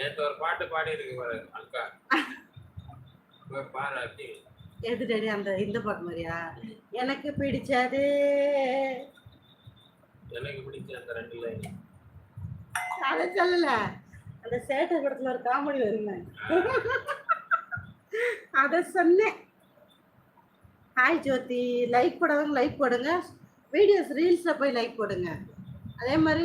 நேத்து ஒரு பாட்டு பாடி இருக்கு பாரு போய் பாரு அப்படி. எது டேடி அந்த இந்த பாட்டு மாதிரியா? எனக்கு பிடிச்சது. எனக்கு பிடிச்ச அந்த ரெண்டு லைன் அதை சொல்லல. அந்த சேட்டை படத்துல ஒரு காமெடி வருங்க அதை சொன்னேன். ஹாய் ஜோதி லைக் போடாதவங்க லைக் போடுங்க. வீடியோஸ் ரீல்ஸில் போய் லைக் போடுங்க. அதே மாதிரி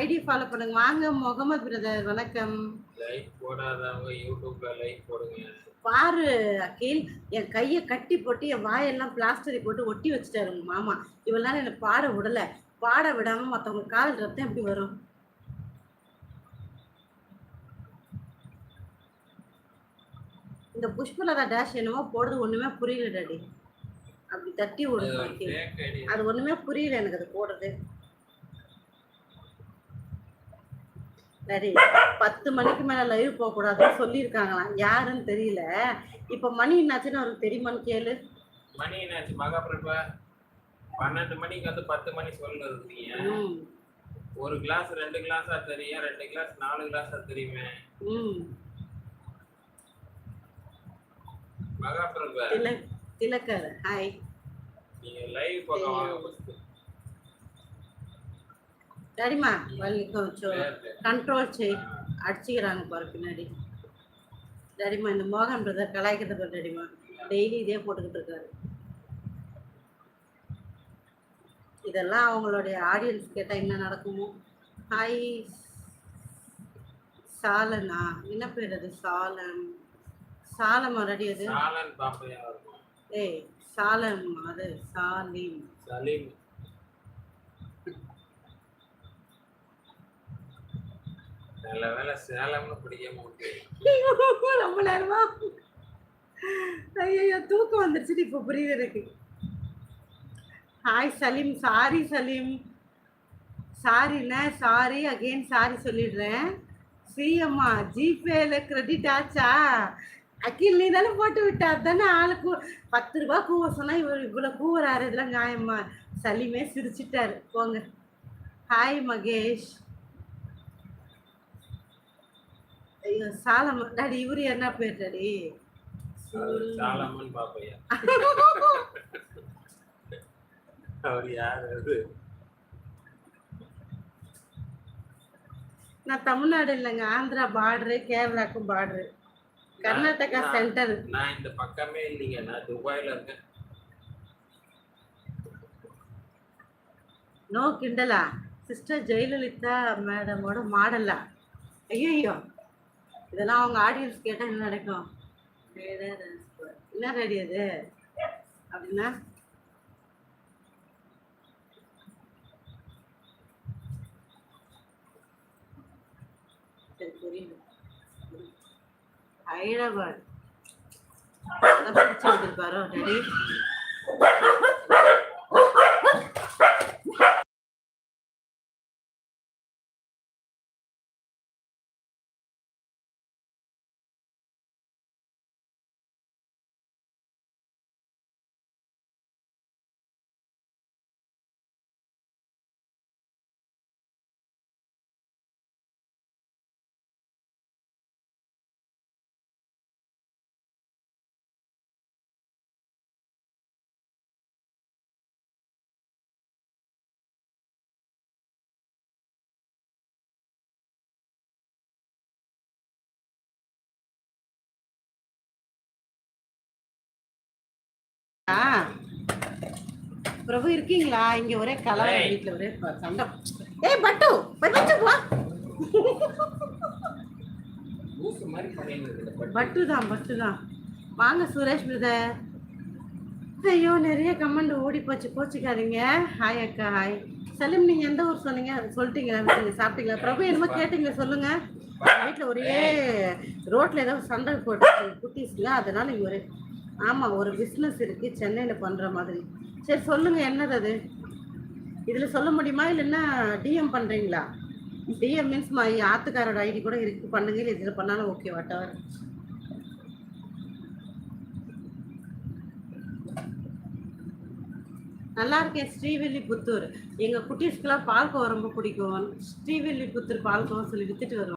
ஐடி ஃபாலோ பண்ணுங்க. வாங்க முகமது பிரதர் வணக்கம். லைக் போடாதவங்க யூடியூப்ல லைக் போடுங்க. பாரு அகில் என் கையை கட்டி போட்டு என் வாயெல்லாம் பிளாஸ்டரி போட்டு ஒட்டி வச்சுட்டாரு உங்க மாமா. இவெல்லாம் என்னை பாட விடல. பாட விடாம மற்றவங்க கால் ரத்தம் எப்படி வரும்? இந்த புஷ்பலதா டேஷ் என்னமோ போடுறது ஒண்ணுமே புரியல டாடி. அப்படி தட்டி விடுங்க. அது ஒண்ணுமே புரியல எனக்கு அது போடுறது. டாடி பத்து மணிக்கு மேல லைவ் போக கூடாதுன்னு சொல்லியிருக்காங்களாம். யாருன்னு தெரியல. இப்ப மணி என்னாச்சுன்னு அவருக்கு தெரியுமான்னு கேளு. மணி என்னாச்சு? மகாபிரபா பன்னெண்டு மணிக்கு வந்து பத்து மணி ம். ஒரு கிளாஸ் ரெண்டு கிளாஸா தெரியும் ரெண்டு கிளாஸ் நாலு கிளாஸா தெரியுமே. மகாபிரபா. திலக் திலக்கர் ஹாய் நீங்க லைவ் பக்கம் வாங்க. சரிம்மா. வள்ளி கொஞ்சம். கண்ட்ரோல் செய். அடிச்சுக்கிறாங்க பாரு பின்னாடி. டடிமா இந்த மோகன் பிரதர் கலாய்க்கிறத பாரு டெய்லி இதே போட்டுக்கிட்டு இருக்காரு. இதெல்லாம் அவங்களுடைய ஆடியன்ஸ் கேட்டால் என்ன நடக்குமோ. ஹாய் சாலனா. என்ன பேர் அது? சாலம். சாலம் ரெடி அது? சாலன் ஏய் சாலம் அது. சாலிம். சலீம். நல்ல வேலை சேலம்னு பிடிக்காம விட்டு ரொம்ப நேரமா? ஐயோ தூக்கம் வந்துருச்சு இப்போ புரியுது எனக்கு ஹாய் சலீம். சாரி சலீம். சாரிண்ணே சாரி அகெயின் சாரி சொல்லிடுறேன். சிஎம்மா ஜிபேல கிரெடிட் ஆச்சா? அகில் நீ தானே போட்டு விட்டா? தானே ஆளுக்கு பத்து ரூபா கூவ சொன்னா இவர் இவ்வளோ கூவுறாரு இதெல்லாம் நியாயமா? சலீமே சிரிச்சிட்டாரு. போங்க. ஹாய் மகேஷ். சாலம் டாடி இவரு என்ன பேர் டாடி சாலமன் பாப்பையா? அவர் யார் அது? நான் தமிழ்நாடு இல்லைங்க ஆந்திரா பார்டரு கேரளாக்கும் பார்டரு கர்நாடகா சென்டர் நான் இந்த பக்கமே இல்லைங்க நான் துபாயில இருக்கேன். நோ கிண்டலா சிஸ்டர் ஜெயலலிதா மேடமோட மாடலா ஐயோ இதெல்லாம் அவங்க ஆடியன்ஸ் கேட்டால் என்ன நடக்கும்? என்ன ரெடி அது? அப்படின்னா சரி ஹைதராபாத். அதான் பிடிச்சி வச்சிருப்பாரோ டேடி பிரபு இருக்கீங்களா? இங்க ஒரே கலவரம் ஏய். வீட்ல ஒரே சண்டை ஏய் பட்டு போய் வச்சு போ லூசு மாதிரி பண்ணிட்டு இருக்கு இந்த பட்டு. பட்டு தான் பட்டு தான் வாங்க சுரேஷ் பிரதர். ஐயோ நிறைய கமெண்ட் ஓடி போச்சு. போச்சுக்காதீங்க ஹாய் அக்கா ஹாய். சலீம் நீங்க எந்த ஊர் சொன்னீங்க? சொல்லிட்டீங்களா? வீட்டுல சாப்பிட்டீங்களா? பிரபு என்னமோ கேட்டீங்க சொல்லுங்க. வீட்டில் ஒரே ரோட்ல ஏதோ சண்டை போட்டு குட்டிஸ்ல. அதனால இங்க ஒரே ஆமா ஒரு பிஸ்னஸ் இருக்கு. சென்னையில பண்ற மாதிரி. சரி சொல்லுங்க என்னது அது? இதுல சொல்ல முடியுமா? இல்லைன்னா டிஎம் பண்றீங்களா? டிஎம் மீன்ஸ் மை ஆத்துக்காரோட ஐடி கூட இருக்கு. பண்ணுங்க இல்லை இதில் பண்ணாலும் ஓகே வாட்டவர் நல்லா இருக்கேன் ஸ்ரீவில்லிபுத்தூர் எங்கள் குட்டீஸ்க்கெல்லாம் பால்கோவா ரொம்ப பிடிக்கும். ஸ்ரீவில்லிபுத்தூர் பால்கோவா சொல்லி வித்துட்டு வருவோம்